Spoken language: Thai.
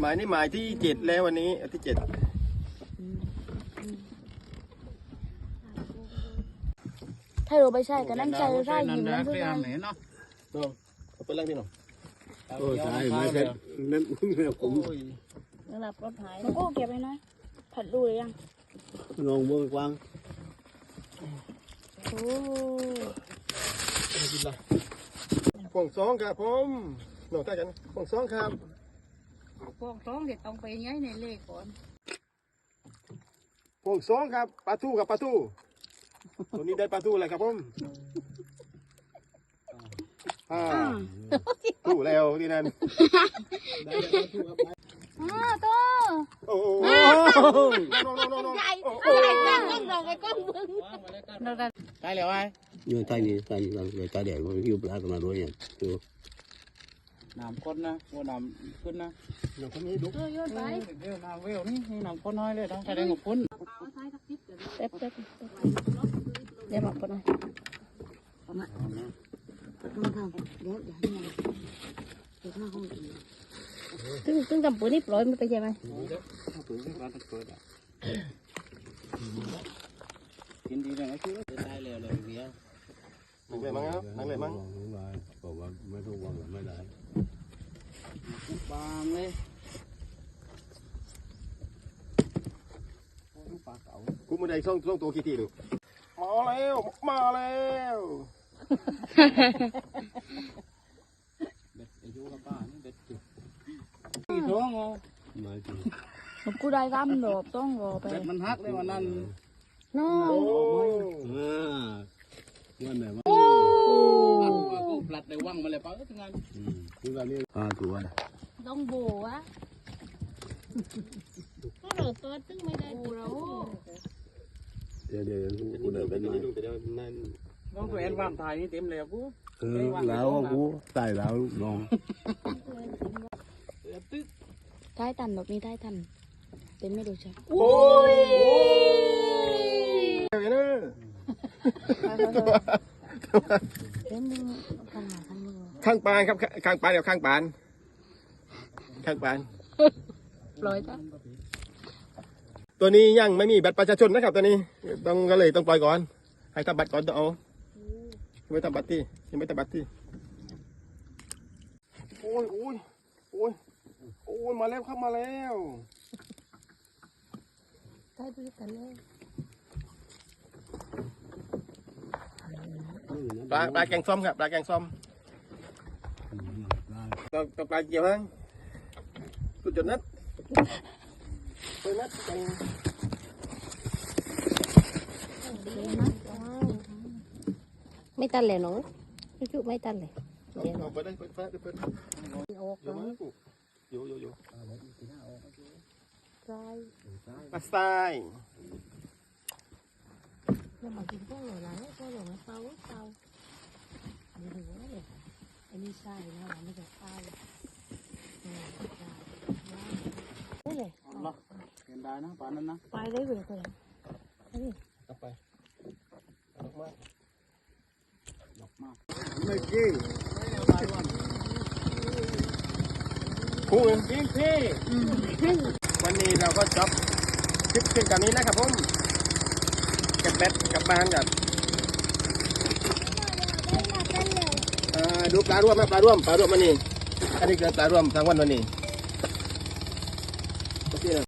หมายนี่หมายที่เจ็ดแล้ววันนี้ที่เจ็ดถ้าเราไม่ใช่ก็นั่นใช่ใช่หิมนั่นเรีใช่ยนไหนเนาะน้องเอาไปเล่นที่หน้องโอ้ใช่ไม่ใช่นั่นไม่ผมโอ้ยระดับรถหายมันก็เก็บไปหน่อยผัดดูเลยยังลองเบิ่งกว้างโอ้พวงสองครับผมน้องใกล้กันพวงสองครับพ วกท้องเด็ดต้องไปย้ายในเลขก่อนพวงสองครับปลาทูกับปลาทูตัวนี้ได้ปลาทูอะไรครับผมอ่าทูแล้วที่นั่นอ้าวโตโอ้โหน้องน้องน้องน้องใหญ่โอ้โหใหญ่มากต้องดอกไอ้ก้อนมึงได้แล้วไอ้อยู่ใต้นี่ใต้นี่ใต้เดี๋ยวอยู่ปลากันมาด้วยเนี่ยคือ น้ำข้นนะหัวน้ำขึ้นนะอย่างคนนี้ดูเออโยนไปเดี๋ยวน้ำเวลนี่ให้น้ำข้นน้อยเลยนะใช้ได้หมดข้นเต็บเต็บเดี๋ยวมาปนหน่อยตึ้งตึ้งจำปูนี่ปล่อยมันไปใช่ไหมกินดีเลยนะคือได้แล้วเลยเดีย วนั่งเลยมั้งครับนั่งเลยมั้งบอกว่าไม่ต้องวางไม่ได้บางเลยปลาเก๋ากูไม่ได้ส่งส่งตัวกี่ทีดูมาแล้ว มาแล้วเบ็ดอายุกับป้านี่เบ็ดจุดกี่ท้องอ๋อไม่จริงกูได้กำดอกต้องรอไปเบ็ดมันหักเลยวันนั้นน้อโอ้อ่าวันไหนวะ กูปลัดในว่างมาเลยป้าก็ทำงานอืมคือวันนี้ห้าตัวนะต้องโบวะก็เหลือตัวตึ้งไม่ได้ปูเราเดี๋ยวเดี๋ยวกูเดินไปหน่อยดูไปเดี๋ยวนั่นน้องตัวเอ็นว่างถ่ายนี่เต็มเลยกูเออแล้วกูใส่แล้วลองตึ๊กได้ตันแบบนี้ได้ตันเป็นไม่ดูใช่โอ้ยเห็นไหมเป็นมึง ขนาดทันมือข้างปานครับ ข้างปานเดี๋ยวข้างปาน ข้างปานปล่อยจ้ะตัวนี้ยังไม่มีบัตรประชาชนนะครับ ตัวนี้ต้องก็เลยต้องปล่อยก่อน ให้ทำบัตรก่อนต้องเอาไม่ทำบัตรที่ยังไม่ทำบัตรที่โอ้ยโอ้ยโอ้ยโอ้ยมาแล้วครับมาแล้วได้ดูกันเลย ปลาปลาแกงส้มครับปลาแกงส้มต้องต้องปลาเกี่ยวฮะสุดจุดนัดตัวนัดแกงไม่ตันเลยน้องจุไม่ตันเลยเอาไปได้เปิดเปิดเปิดออกเดี๋ยวมาปุ๊บอยู่อยู่อยู่ใจปลาทรายแล้วมากินข้าวหล่อแล้วข้าวหล่อมาเตาเตาดูดูว่าเลย อันนี้ใช่นะไม่ใช่ข้าวนี่เลยเนาะเห็นได้นะป่านนั้นนะไปได้เลยคนละกลับไปออกมาดอกมากเมื่อกี้ได้วันคู่เองพี่พี่วันนี้เราก็จบคลิปเพียงเท่านี้นะครับผม เก็บเม็ดกลับบ้านกับอ่าดูปลาร่วมนะปลาร่วมปลาร่วมวันนี้อันนี้คือปลาร่วมทั้งวันวันนี้โอเคนะ